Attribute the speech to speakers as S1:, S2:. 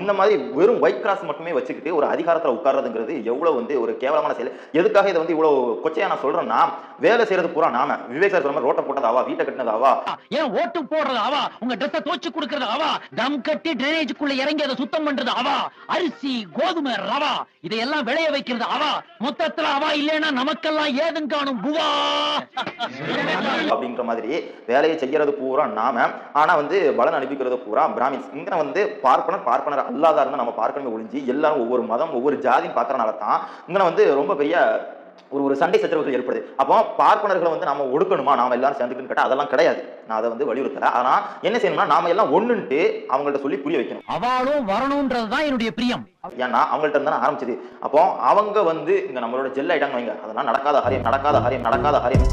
S1: இந்த மாதிரி வெறும் ஒயிட் கிராஸ் மட்டுமே வச்சுக்கிட்டு ஒரு அதிகாரத்துல உட்கார்றதுங்கிறது எவ்வளவு வந்து ஒரு கேவலமான செயல். எதுக்காக இதை வந்து இவ்வளவு கொச்சையா நான் சொல்றேன்னா வேலை செய்யறது பூரா நாம. விவேக் சார் சொன்ன ரோட்டை போட்டது அவா வீட்டை கட்டினது அவா
S2: ஏன் ஓட்டு போடுறது அவா உங்க ட்ரெஸ்ஸை தோச்சு கொடுக்கறது அவா டம் கட்டி டிரைனேஜுக்குள்ள இறங்கி அதை சுத்தம் பண்றது அவா அரிசி கோதுமை ரவா இதையெல்லாம் விளைய வைக்கிறது அவா மொத்தத்துல அவா இல்லைன்னா நமக்கெல்லாம் ஏதும் காணும் புவா.
S1: அப்படின்ற மாதிரி வேலையை செய்யறது பூரா நாம. ஆனா வந்து பலன் அனுப்பிக்கிறது பூரா பிராமின்ஸ். இங்க வந்து பார்ப்பனர் பார்ப்பனர் அல்லாதா இருந்தா நம்ம பார்க்கணுமே ஒழிஞ்சு எல்லாரும் ஒவ்வொரு மதம் ஒவ்வொரு ஜாதியும் பார்க்கறனால தான் இங்க வந்து ரொம்ப பெரிய ஒரு ஒரு சண்டை சச்சரவுகள் ஏற்படுது. அப்போ பார்ப்பனர்களை வந்து நாம ஒடுக்கணுமா? நாம எல்லாரும் சேர்ந்துக்கணும்னு கேட்டா அதெல்லாம் கிடையாது. நான் அதை வந்து வலியுறுத்தல. ஆனா என்ன செய்யணும்னா நாம எல்லாம் ஒண்ணுன்ட்டு அவங்கள்ட்ட சொல்லி புரிய வைக்கணும்.
S2: அவளும் வரணும்ன்றதுதான் என்னுடைய பிரியம்.
S1: ஏன்னா அவங்கள்ட்ட இருந்து ஆரம்பிச்சது. அப்போ அவங்க வந்து இங்க நம்மளோட ஜெல் ஆயிட்டாங்க வைங்க. அதெல்லாம் நடக்காத காரியம் நடக்காத காரியம் நடக்காத காரியம்.